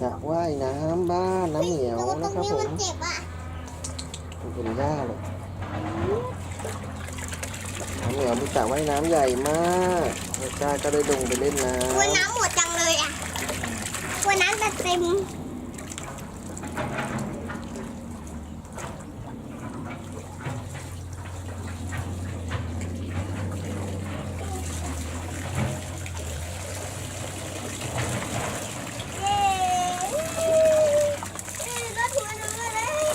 สระว่ายน้ำบ้านน้ำเหนียวนะครับผมเจ็บอะเป็นหญ้าเลยน้ำเหนียวมีสระว่ายน้ำใหญ่มากจ้าก็ได้ลงไปเล่นน้ำวัวน้ำหมดจังเลยอะวัวน้ำจะเต็ม เย้เย้รถหัวหนูเลย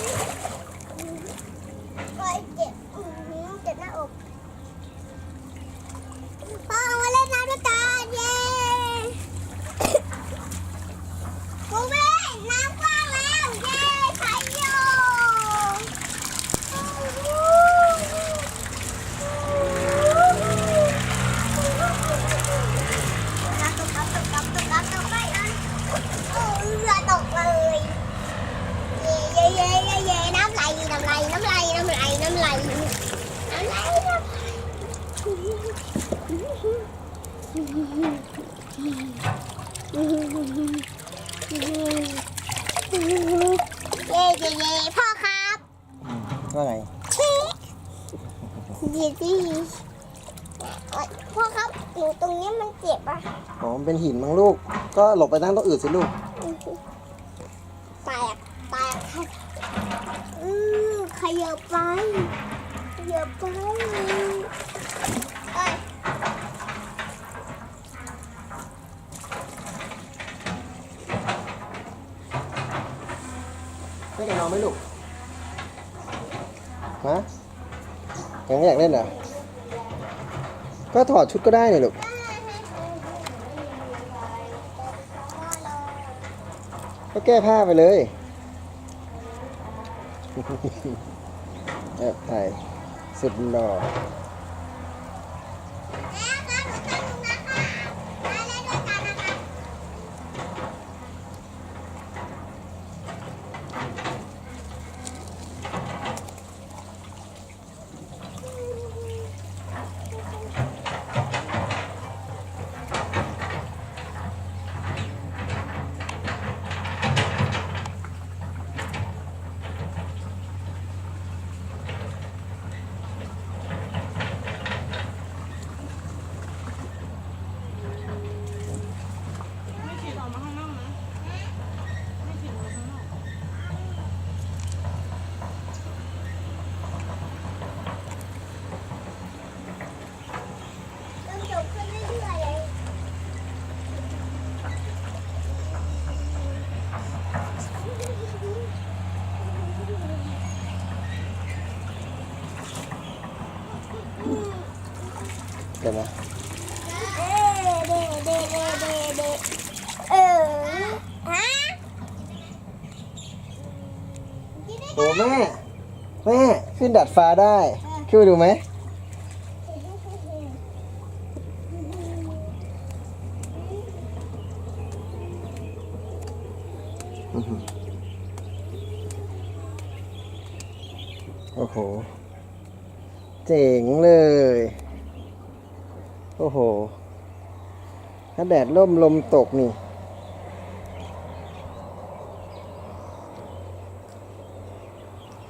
โอ้ยเจ็บอื้อหือเจ็บหน้าอกพ่อมาเล่นน้ำด้วยกันเย้กูเว้ยน้ำกว้างแล้ว เย้ไทยโยน้ำตกน้ำตกน้ำตกน้ำตกไปนะ โอ้เรือตกเลย เย่เย่เย่เย่เย่น้ำไหลน้ำไหลน้ำไหลน้ำไหลน้ำไหลน้ำไหลน้ำไหลเย่เย่เย่พ่อครับำว่าไงชิเย่สิเอ้ยพ่อครับหนูตรงนี้มันเจ็บอะอ๋อมันเป็นหินมั้งลูก ก็หลบไปนั่งตรงอื่นสิลูก แตกแตกค่ะอือ ขยับไปขยับไปเอ้ยไม่อยากนอนไหมลูกฮะยังไม่อยากเล่นเหรอ ก็ถอดชุดก็ได้เนี่ยลูก ก็แก้ผ้าไปเลย แอบถ่ายสุดหล่อ แม่ครับหนูสนุกนะคะมาเล่นด้วยกันนะคะ ไม่ฉีดออกมาข้างนอกนะไม่ฉีดออกมาข้างนอก เริ่มจบขึ้นเรื่อยๆเลย เดี๋ยวนะเอ้ยเด้เด้เด้เด้เด้เออฮะโอ้แม่ แม่ ขึ้นดัดฟ้าได้ขึ้นไปดูไหมอื้อหือโอ้โห เจ๋งเลย โอ้โห ถ้าแดดร่มลมตกนี่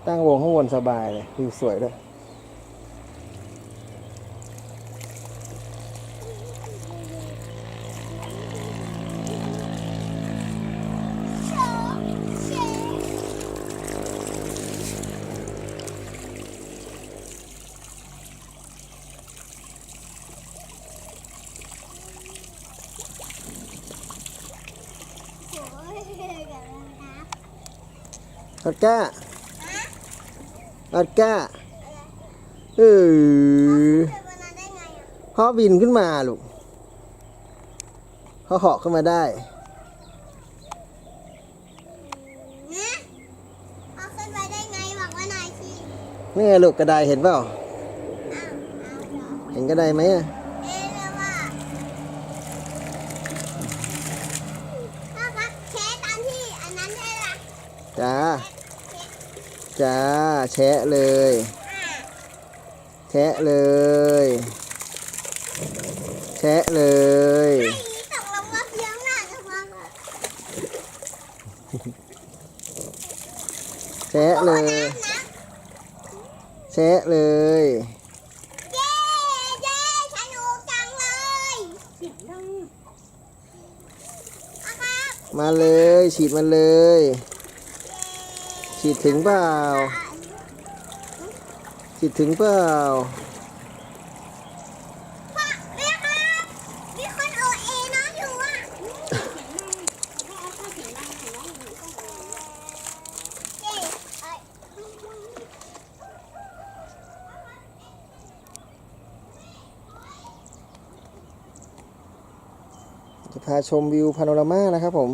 ตั้งวงข้างบนสบายเลยวิวสวยด้วย อัดก้าอัดก้าเออพ่อบินขึ้นมาลูกเขาเหาะขึ้นมาได้เอาขึ้นไปได้ไงบอกว่านายขี่นี่ไงลูกกระไดเห็นเปล่าอ้าวเอาเหรอเห็นกระไดไหมอะเอ๊ะแล้วว่าพ่อครับแชร์ตามที่อันนั้นได้ละจ้าแชร์ จ้า แชะเลย แชะเลย แชะเลยแชะเลย แชะเลยมาเลย ฉีดมันเลย ฉีดถึงเปล่าฉีดถึงเปล่าจะพาชมวิวพาโนรามานะครับผม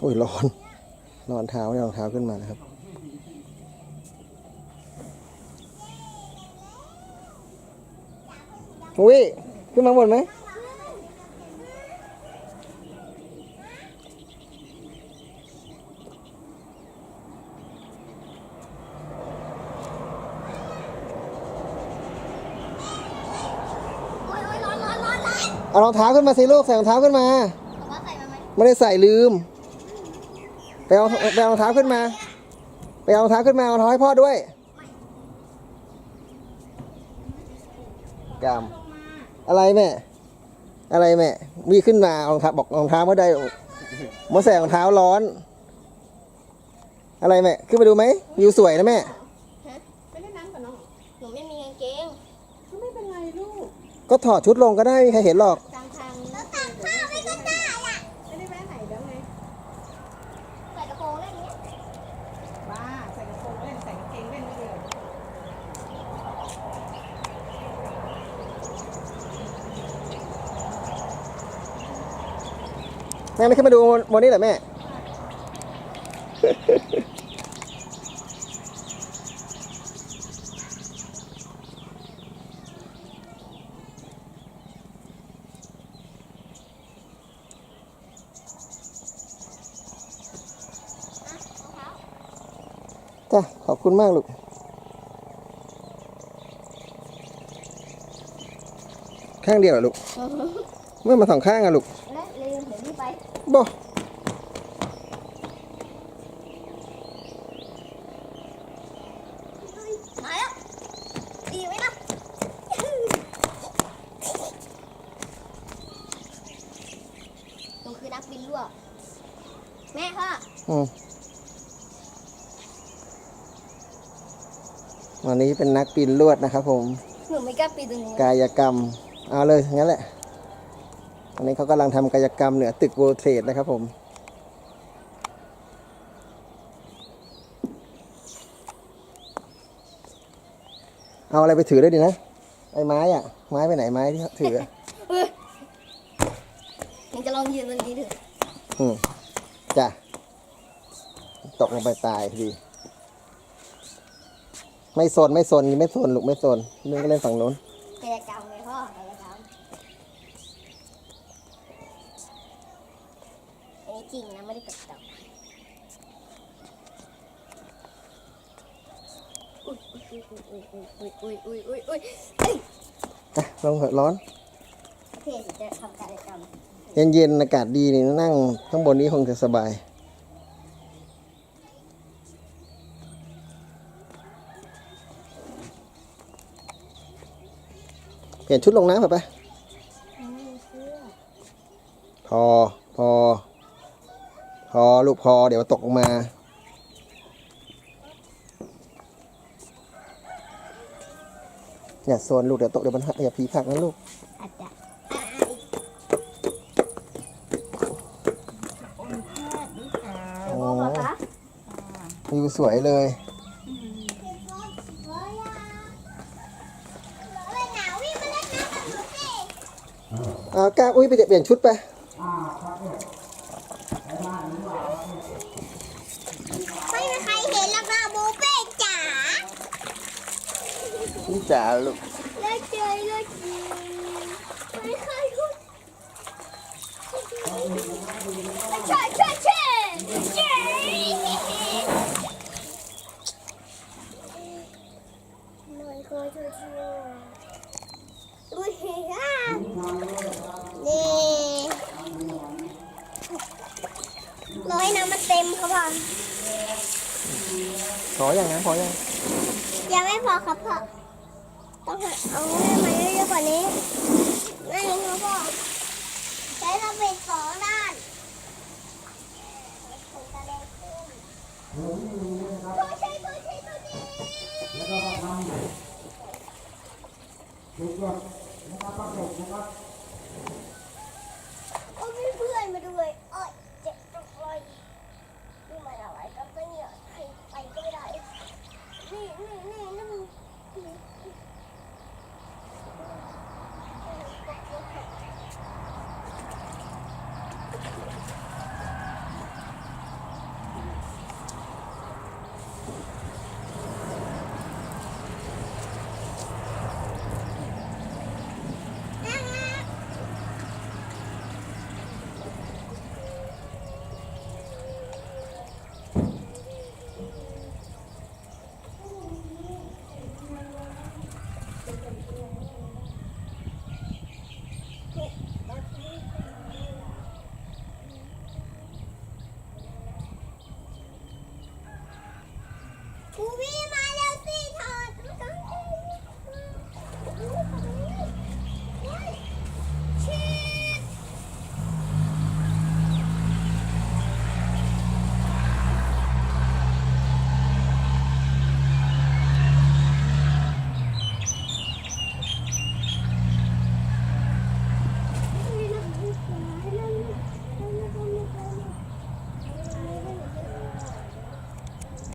โอ้ยร้อนร้อนเท้าเนี่ยรองเท้าขึ้นมานะครับ อุ้ย ขึ้นมาหมดไหมโอ้ยร้อนร้อนร้อนเอารองเท้าขึ้นมาสิลูก ใส่รองเท้าขึ้นมา ไม่ได้ใส่ลืม ไปเอาไปเอารองเท้าขึ้นมา ไปเอารองเท้าขึ้นมาเอารองเท้าให้พ่อด้วยกามอะไรแม่ อะไรแม่มีขึ้นมาเอารองเท้าบอกรองเท้าเมื่อใดมาใส่รองเท้าร้อน อะไรแม่ ขึ้นมาดูไหมวิวสวยนะแม่ไปเล่นน้ำกับน้องหนูไม่มีกางเกงก็ไม่เป็นไรลูก ก็ถอดชุดลงก็ได้ไม่มีใครเห็นหรอก กลางทางแล้วตักข้าวไม่ก็ได้อะ ไม่ได้แวะไหนแล้วไง ใส่กระโปรงได้เนี้ย บ้าใส่กระโปรงเล่นใส่กางเกงเล่นไม่เลย แม่ไม่ขึ้นมาดูบนนี้เหรอแม่อะรองเท้าจ้ะ ขอบคุณมากลูกข้างเดียวเหรอลูก เมื่อมาสองข้างอะลูก บ่มาแล้วดีไหมล่ะหนูคือนักบินรั่วแม่ค่ะอืมวันนี้เป็นนักปีนลวดนะครับผม หนูไม่กล้าปีนตรงนี้กายกรรม เอาเลยงั้นแหละ อันนี้เขากำลังทำกายกรรมเหนือตึก World Trade นะครับผมเอาอะไรไปถือด้วยดีนะไอ้ไม้อะไม้ไปไหนไม้ที่ถืออะหนูจะลองยืนตรงนี้ดูอืมจ้ะตกลงไปตายพอดี ไม่โซนไม่โซนไม่โซนลูกไม่โซนนึงก็เล่นฝั่งโน้น อะลงเถอะร้อน โอเคเดี๋ยวจะทำกายกรรมเย็นๆอากาศดีนี่นั่งข้างบนนี้คงจะสบาย เปลี่ยนชุดลงน้ำเถอะไปไม่มีเสื้อพอ พอ พอลูกพอเดี๋ยวตกลงมา อย่าโซนลูกเดี๋ยวตกเดี๋ยวมันหักอย่าผีผักนะลูกอาจจะโอ้โหรอคะวิวสวยเลยอ่าก้าอุ้ยไปเปลี่ยนชุดไป ไม่ไหมคะ นี่ จ๋าลูกเลิกเจอเลิกจริงไม่เคยพูดช่วยช่วยช่วยเย้ไม่เคยช่วยช่วยอุ้ยอะนี่ร้อยน้ำมันเต็มครับพ่อพออย่างนะพออย่างยังไม่พอครับพ่อต้องหา เอาแม่มาเยอะๆกว่านี้แม่เองครับพ่อใช้เราเป็นสองด้านตัวใช้ตัวใช้ตัวนี้ทุกรอบ